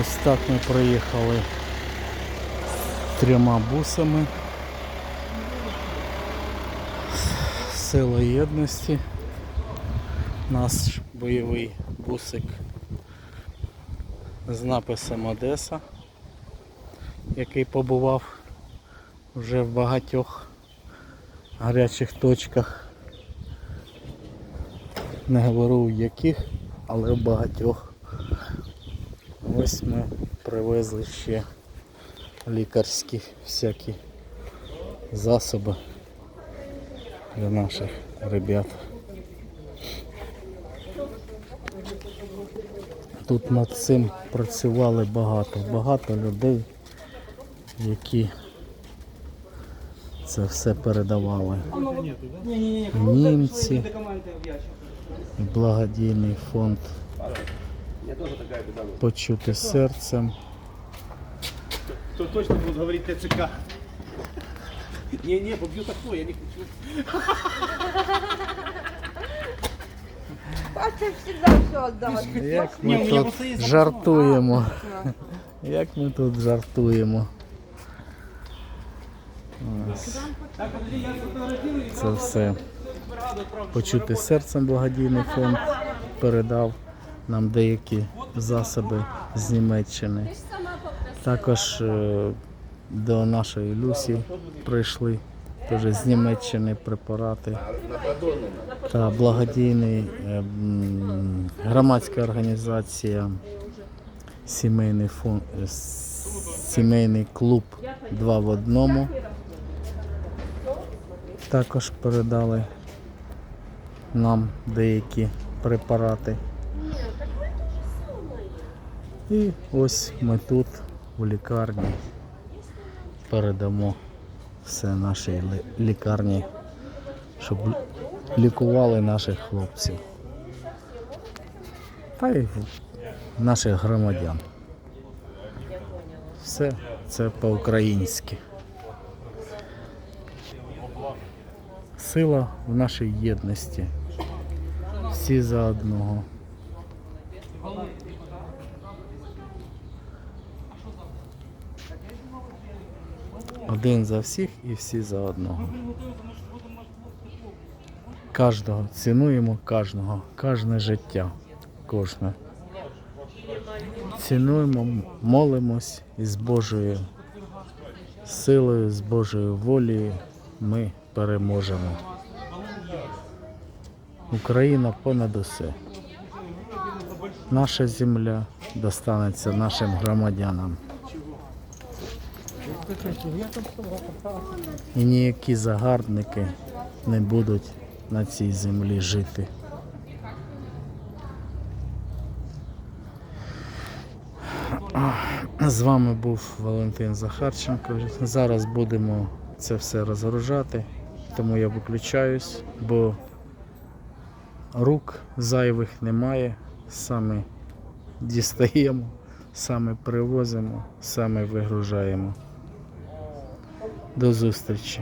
Ось так ми проїхали трьома бусами. Сила єдності. Наш бойовий бусик з написом Одеса, який побував вже в багатьох гарячих точках. Не говорю в яких, але в багатьох. Ось ми привезли ще лікарські всякі засоби для наших ребят. Тут над цим працювали багато, багато людей, які це все передавали. Німці, благодійний фонд почути серцем. Кто точно будет говорить ТЦК? Не-не, побью такое, я не хочу. Паша всегда все отдавать. Як ми тут жартуємо. Як ми тут жартуємо. Ось. Це все. Почути серцем благодійний фонд передав нам деякі засоби з Німеччини. Також е, до нашої Люсі прийшли теж з Німеччини препарати та благодійний е, громадська організація сімейний фонд е, сімейний клуб два в одному. Також передали нам деякі препарати. І ось ми тут у лікарні передамо все нашій лікарні, щоб лікували наших хлопців. Та й наших громадян. Все це по-українськи. Сила в нашій єдності. Всі за одного. Один за всіх і всі за одного. Кожного цінуємо кожного, кожне життя, кожне. Цінуємо, молимось і з Божою силою, з Божою волею ми переможемо. Україна понад усе. Наша земля достанеться нашим громадянам. І ніякі загарбники не будуть на цій землі жити. З вами був Валентин Захарченко. Зараз будемо це все розгружати, тому я виключаюсь, бо рук зайвих немає. Саме дістаємо, саме привозимо, саме вигружаємо. До зустрічі.